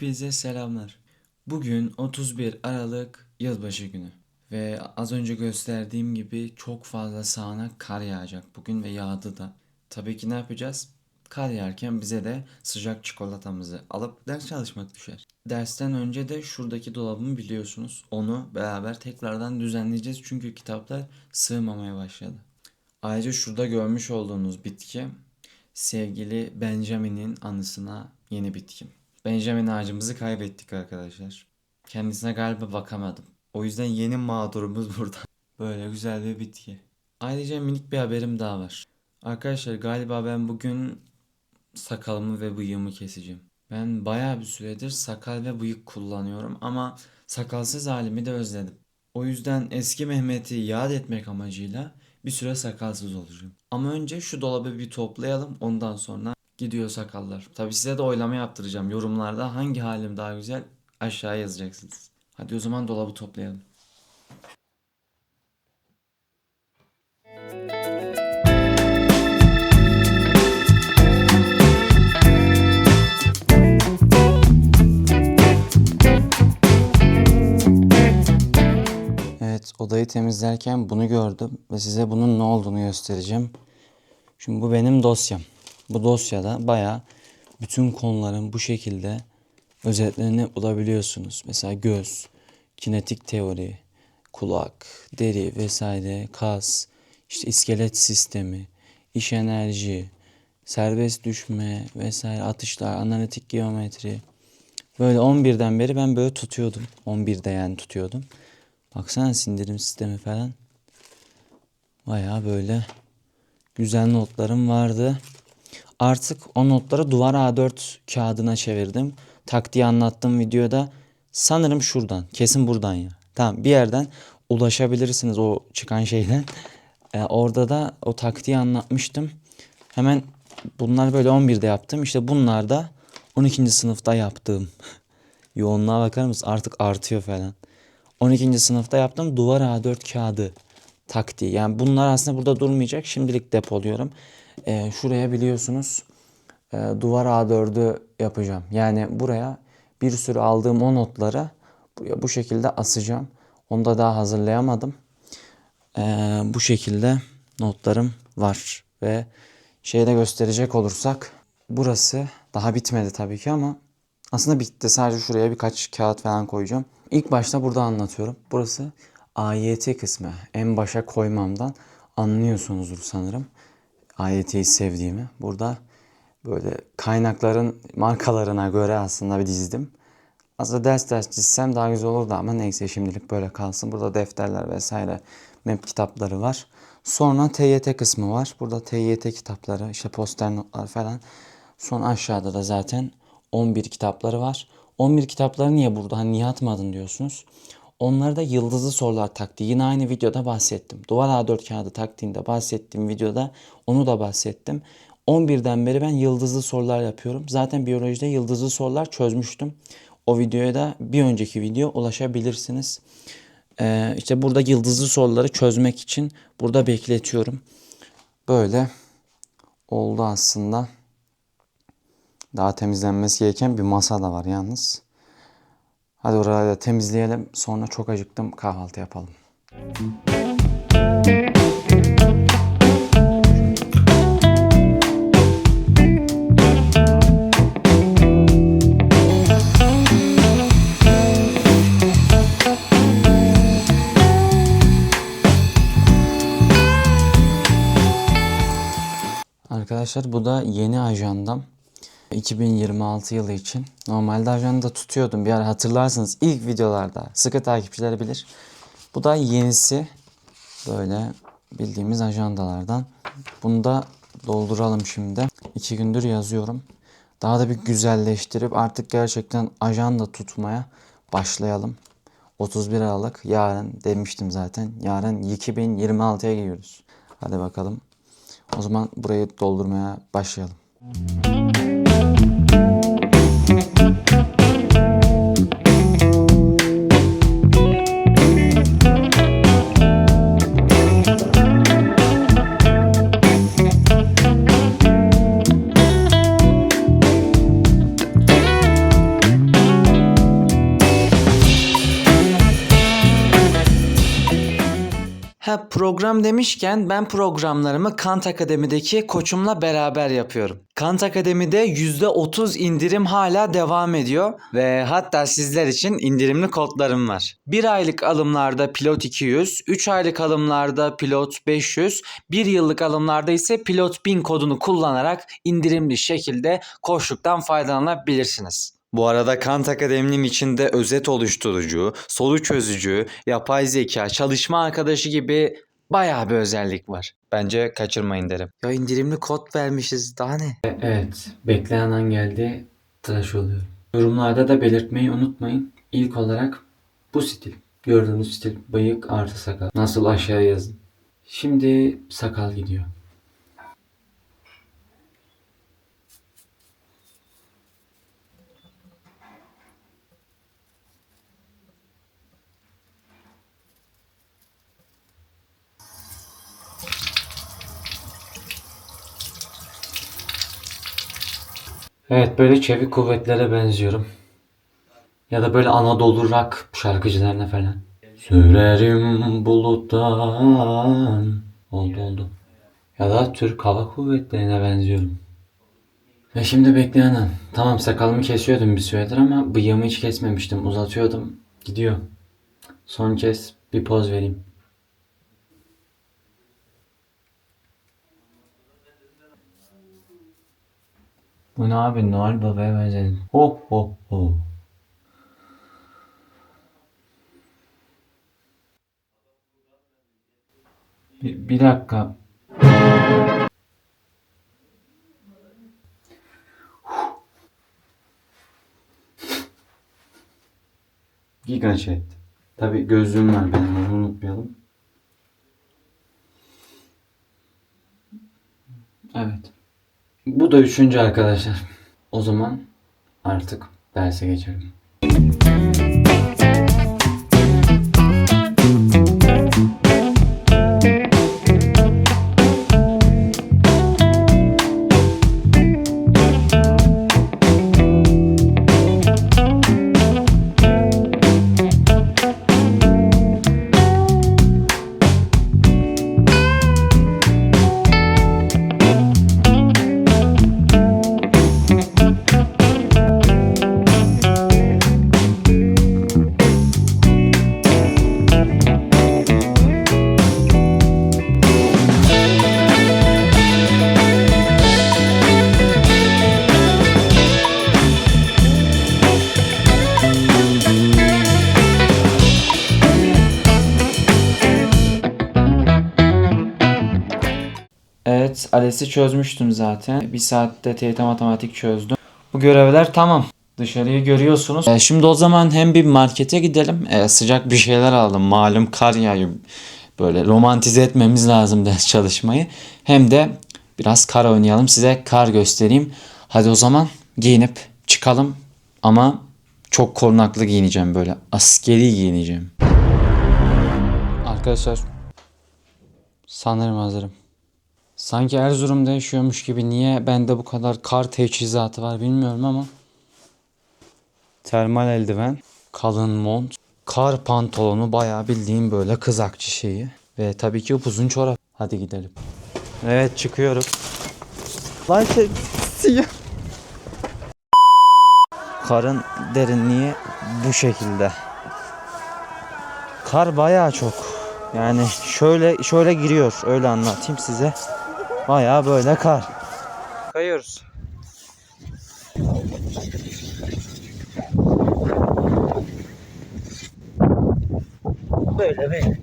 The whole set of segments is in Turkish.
hepinize selamlar. Bugün 31 Aralık yılbaşı günü ve az önce gösterdiğim gibi çok fazla sağanak kar yağacak bugün ve yağdı da. Tabii ki ne yapacağız? Kar yağarken bize de sıcak çikolatamızı alıp ders çalışmak düşer. Dersten önce de şuradaki dolabımı biliyorsunuz. Onu beraber tekrardan düzenleyeceğiz çünkü kitaplar sığmamaya başladı. Ayrıca şurada görmüş olduğunuz bitki sevgili Benjamin'in anısına yeni bitkim. Benjamin ağacımızı kaybettik arkadaşlar. Kendisine galiba bakamadım. O yüzden yeni mağdurumuz burada. Böyle güzel bir bitki. Ayrıca minik bir haberim daha var. Arkadaşlar galiba ben bugün sakalımı ve bıyığımı keseceğim. Ben bayağı bir süredir sakal ve bıyık kullanıyorum ama sakalsız halimi de özledim. O yüzden eski Mehmet'i yad etmek amacıyla bir süre sakalsız olacağım. Ama önce şu dolabı bir toplayalım ondan sonra gidiyor sakallar. Tabi size de oylama yaptıracağım. Yorumlarda hangi halim daha güzel aşağıya yazacaksınız. Hadi o zaman dolabı toplayalım. Evet, odayı temizlerken bunu gördüm ve size bunun ne olduğunu göstereceğim. Şimdi bu benim dosyam. Bu dosyada bayağı bütün konuların bu şekilde özetlerini bulabiliyorsunuz. Mesela göz, kinetik teori, kulak, deri vesaire, kas, işte iskelet sistemi, iş enerji, serbest düşme vesaire atışlar, analitik geometri. Böyle 11'den beri ben böyle tutuyordum. 11'de yani tutuyordum. Baksana sindirim sistemi falan. Baya böyle güzel notlarım vardı. Artık o notları duvar A4 kağıdına çevirdim. Taktiği anlattığım videoda sanırım şuradan. Kesin buradan ya. Tamam bir yerden ulaşabilirsiniz o çıkan şeyden. Ee, orada da o taktiği anlatmıştım. Hemen bunlar böyle 11'de yaptım. İşte bunlar da 12. sınıfta yaptığım. Yoğunluğa bakar mısın? Artık artıyor falan. 12. sınıfta yaptığım duvar A4 kağıdı taktiği. Yani bunlar aslında burada durmayacak. Şimdilik depoluyorum. Ee, şuraya biliyorsunuz e, duvar A4'ü yapacağım. Yani buraya bir sürü aldığım o notları bu şekilde asacağım. Onu da daha hazırlayamadım. Ee, bu şekilde notlarım var. Ve şeyde gösterecek olursak burası daha bitmedi tabii ki ama aslında bitti. Sadece şuraya birkaç kağıt falan koyacağım. İlk başta burada anlatıyorum. Burası AYT kısmı. En başa koymamdan anlıyorsunuzdur sanırım. AYT'yi sevdiğimi. Burada böyle kaynakların markalarına göre aslında bir dizdim. Aslında ders ders çizsem daha güzel olurdu ama neyse şimdilik böyle kalsın. Burada defterler vesaire map kitapları var. Sonra TYT kısmı var. Burada TYT kitapları, işte poster notlar falan. Son aşağıda da zaten 11 kitapları var. 11 kitapları niye burada? Hani niye atmadın diyorsunuz. Onları da yıldızlı sorular taktiği. Yine aynı videoda bahsettim. Duvar A4 kağıdı taktiğinde bahsettiğim videoda onu da bahsettim. 11'den beri ben yıldızlı sorular yapıyorum. Zaten biyolojide yıldızlı sorular çözmüştüm. O videoya da bir önceki video ulaşabilirsiniz. Ee, işte burada yıldızlı soruları çözmek için burada bekletiyorum. Böyle oldu aslında. Daha temizlenmesi gereken bir masa da var yalnız. Hadi orayı da temizleyelim. Sonra çok acıktım kahvaltı yapalım. Arkadaşlar bu da yeni ajandam. 2026 yılı için. Normalde ajanda tutuyordum bir ara hatırlarsınız ilk videolarda. Sıkı takipçileri bilir. Bu da yenisi. Böyle bildiğimiz ajandalardan. Bunu da dolduralım şimdi. İki gündür yazıyorum. Daha da bir güzelleştirip artık gerçekten ajanda tutmaya başlayalım. 31 Aralık yarın demiştim zaten. Yarın 2026'ya giriyoruz. Hadi bakalım. O zaman burayı doldurmaya başlayalım. Ha program demişken ben programlarımı Kant Akademi'deki koçumla beraber yapıyorum. Kant Akademi'de %30 indirim hala devam ediyor ve hatta sizler için indirimli kodlarım var. 1 aylık alımlarda pilot 200, 3 aylık alımlarda pilot 500, 1 yıllık alımlarda ise pilot 1000 kodunu kullanarak indirimli şekilde koçluktan faydalanabilirsiniz. Bu arada Kant Akademi'nin içinde özet oluşturucu, soru çözücü, yapay zeka, çalışma arkadaşı gibi bayağı bir özellik var. Bence kaçırmayın derim. Ya indirimli kod vermişiz daha ne? Evet, bekleyen an geldi. Tıraş oluyorum. Yorumlarda da belirtmeyi unutmayın. İlk olarak bu stil. Gördüğünüz stil bıyık artı sakal. Nasıl aşağıya yazın. Şimdi sakal gidiyor. Evet böyle çevik kuvvetlere benziyorum. Ya da böyle Anadolu rock şarkıcılarına falan. Sürerim buluttan. Oldu oldu. Ya da Türk Hava Kuvvetleri'ne benziyorum. Ve şimdi bekleyen an. Tamam sakalımı kesiyordum bir süredir ama bıyığımı hiç kesmemiştim. Uzatıyordum. Gidiyor. Son kez bir poz vereyim. Bu ne abi Noel Baba'ya benzedin. Ho ho ho. Bir, bir dakika. Giga chat. Tabi gözlüğüm var benim onu unutmayalım. Evet. Bu da üçüncü arkadaşlar. O zaman artık derse geçelim. ALES'i çözmüştüm zaten. Bir saatte TYT matematik çözdüm. Bu görevler tamam. Dışarıyı görüyorsunuz. E, şimdi o zaman hem bir markete gidelim. E, sıcak bir şeyler alalım. Malum kar yağıyor. Böyle romantize etmemiz lazım ders çalışmayı. Hem de biraz kar oynayalım. Size kar göstereyim. Hadi o zaman giyinip çıkalım. Ama çok korunaklı giyineceğim böyle. Askeri giyineceğim. Arkadaşlar sanırım hazırım. Sanki Erzurum'da yaşıyormuş gibi niye bende bu kadar kar teçhizatı var bilmiyorum ama. Termal eldiven, kalın mont, kar pantolonu bayağı bildiğim böyle kızakçı şeyi. Ve tabii ki upuzun çorap. Hadi gidelim. Evet çıkıyoruz. Lan şey, siyah. Karın derinliği bu şekilde. Kar bayağı çok. Yani şöyle şöyle giriyor. Öyle anlatayım size. Bayağı böyle kar. Kayıyoruz. Böyle böyle.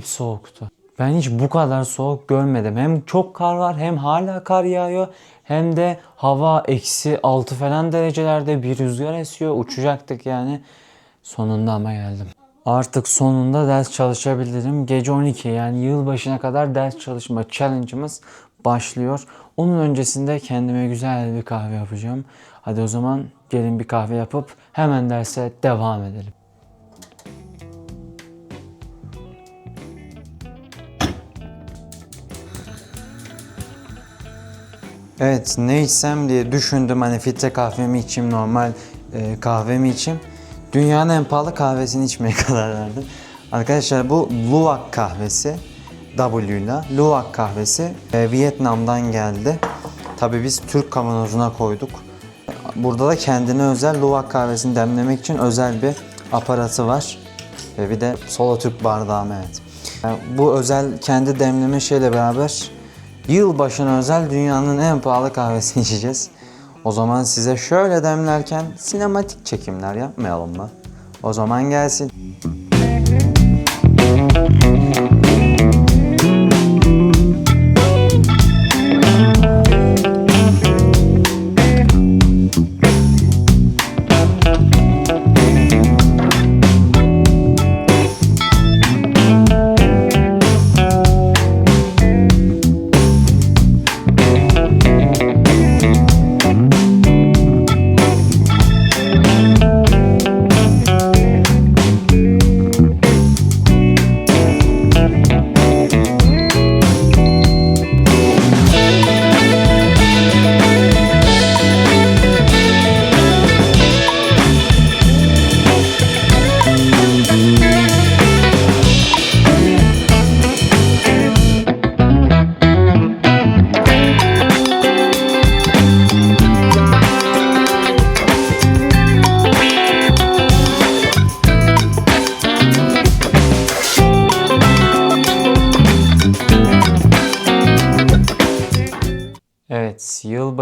Acayip soğuktu. Ben hiç bu kadar soğuk görmedim. Hem çok kar var hem hala kar yağıyor. Hem de hava eksi 6 falan derecelerde bir rüzgar esiyor. Uçacaktık yani. Sonunda ama geldim. Artık sonunda ders çalışabilirim. Gece 12 yani yılbaşına kadar ders çalışma challenge'ımız başlıyor. Onun öncesinde kendime güzel bir kahve yapacağım. Hadi o zaman gelin bir kahve yapıp hemen derse devam edelim. Evet ne içsem diye düşündüm hani filtre kahvemi içeyim normal e, kahvemi içeyim. Dünyanın en pahalı kahvesini içmeye karar verdim. Arkadaşlar bu Luwak kahvesi W ile Luwak kahvesi e, Vietnam'dan geldi. Tabi biz Türk kavanozuna koyduk. Burada da kendine özel Luwak kahvesini demlemek için özel bir aparatı var. Ve bir de Solo Türk bardağı evet. Yani bu özel kendi demleme şeyle beraber Yılbaşına özel dünyanın en pahalı kahvesini içeceğiz. O zaman size şöyle demlerken sinematik çekimler yapmayalım mı? O zaman gelsin.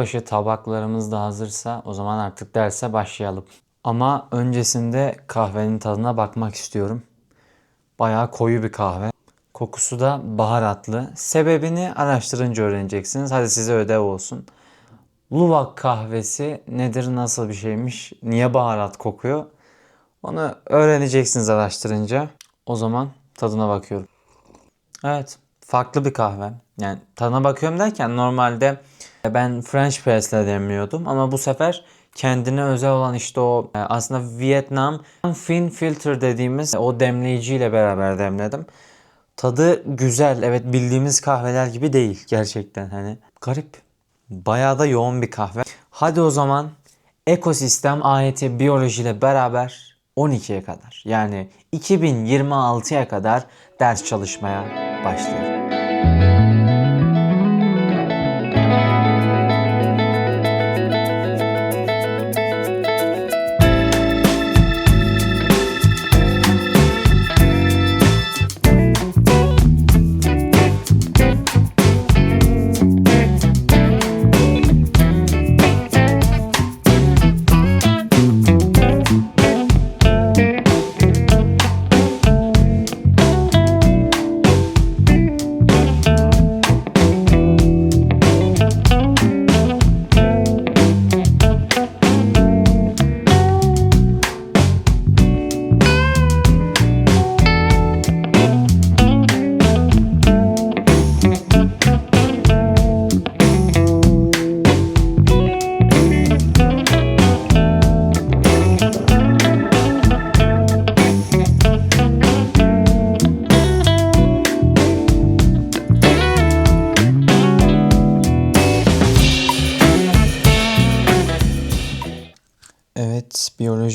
Yılbaşı tabaklarımız da hazırsa o zaman artık derse başlayalım. Ama öncesinde kahvenin tadına bakmak istiyorum. Bayağı koyu bir kahve. Kokusu da baharatlı. Sebebini araştırınca öğreneceksiniz. Hadi size ödev olsun. Luwak kahvesi nedir, nasıl bir şeymiş, niye baharat kokuyor? Onu öğreneceksiniz araştırınca. O zaman tadına bakıyorum. Evet, farklı bir kahve. Yani tadına bakıyorum derken normalde ben French press'le demliyordum ama bu sefer kendine özel olan işte o e, aslında Vietnam Fin Filter dediğimiz o demleyiciyle beraber demledim. Tadı güzel. Evet bildiğimiz kahveler gibi değil gerçekten hani garip. Bayağı da yoğun bir kahve. Hadi o zaman ekosistem ayeti biyoloji ile beraber 12'ye kadar yani 2026'ya kadar ders çalışmaya başlayalım.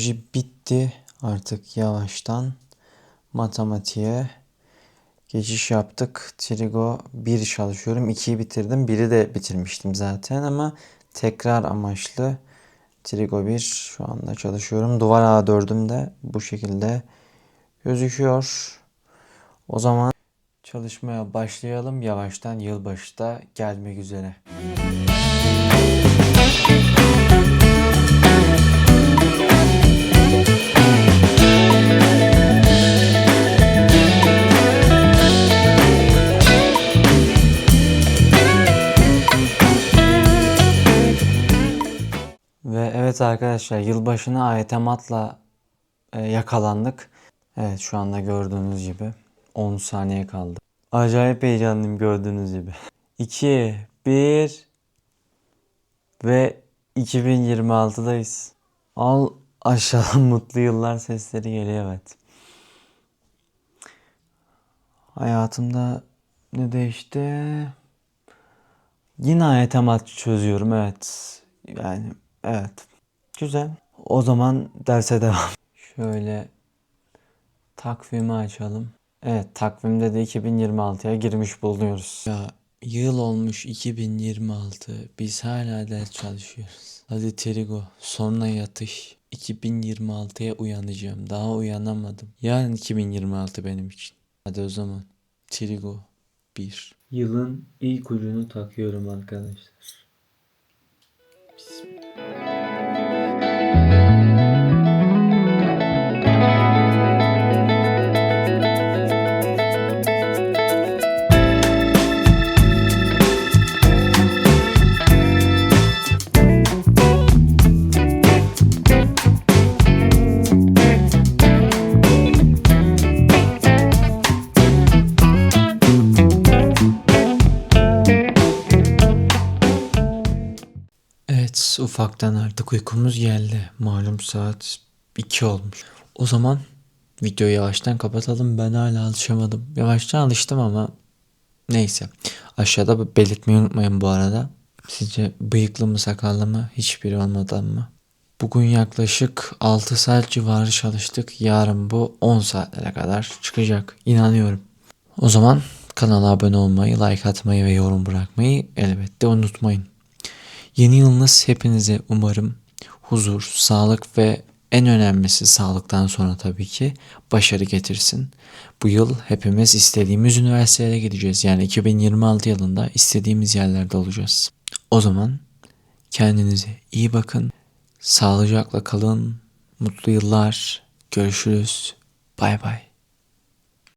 Biyoloji bitti. Artık yavaştan matematiğe geçiş yaptık. Trigo 1 çalışıyorum. 2'yi bitirdim. 1'i de bitirmiştim zaten ama tekrar amaçlı Trigo 1 şu anda çalışıyorum. Duvar A4'üm de bu şekilde gözüküyor. O zaman çalışmaya başlayalım. Yavaştan yılbaşı da gelmek üzere. Evet arkadaşlar yılbaşına ayetematla e, yakalandık. Evet şu anda gördüğünüz gibi 10 saniye kaldı. Acayip heyecanlıyım gördüğünüz gibi. 2, 1 ve 2026'dayız. Al aşağıdan mutlu yıllar sesleri geliyor evet. Hayatımda ne değişti? Yine ayetemat çözüyorum evet. Yani evet. Güzel. O zaman derse devam. Şöyle takvimi açalım. Evet takvimde de 2026'ya girmiş bulunuyoruz. Ya yıl olmuş 2026. Biz hala ders çalışıyoruz. Hadi Trigo sonra yatış. 2026'ya uyanacağım. Daha uyanamadım. Yarın 2026 benim için. Hadi o zaman. Trigo 1. Yılın ilk ucunu takıyorum arkadaşlar. Evet ufaktan artık uykumuz geldi. Malum saat 2 olmuş. O zaman videoyu yavaştan kapatalım. Ben hala alışamadım. Yavaştan alıştım ama neyse. Aşağıda belirtmeyi unutmayın bu arada. Sizce bıyıklı mı sakallı mı hiçbiri olmadan mı? Bugün yaklaşık 6 saat civarı çalıştık. Yarın bu 10 saatlere kadar çıkacak. İnanıyorum. O zaman kanala abone olmayı, like atmayı ve yorum bırakmayı elbette unutmayın. Yeni yılınız hepinize umarım huzur, sağlık ve en önemlisi sağlıktan sonra tabii ki başarı getirsin. Bu yıl hepimiz istediğimiz üniversitelere gideceğiz. Yani 2026 yılında istediğimiz yerlerde olacağız. O zaman kendinize iyi bakın. Sağlıcakla kalın. Mutlu yıllar. Görüşürüz. Bay bay.